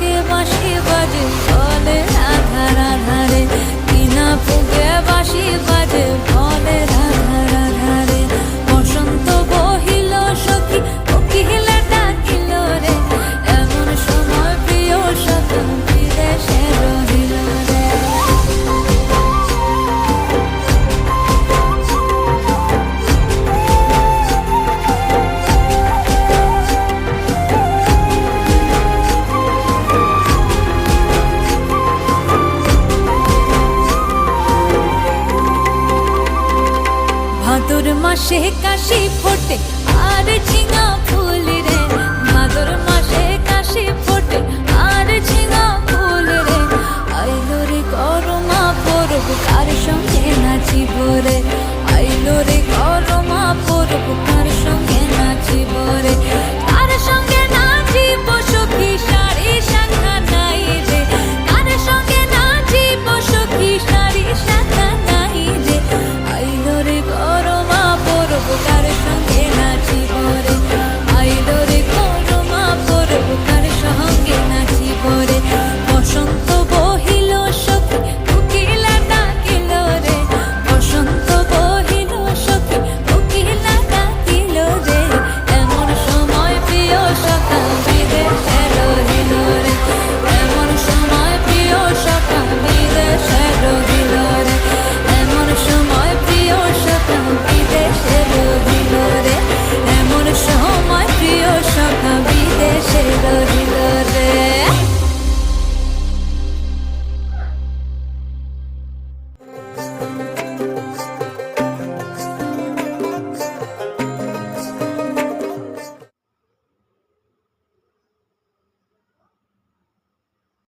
বুকে বাজে বলে বাজে বলে মাসে কাশি ফোটে। আর জি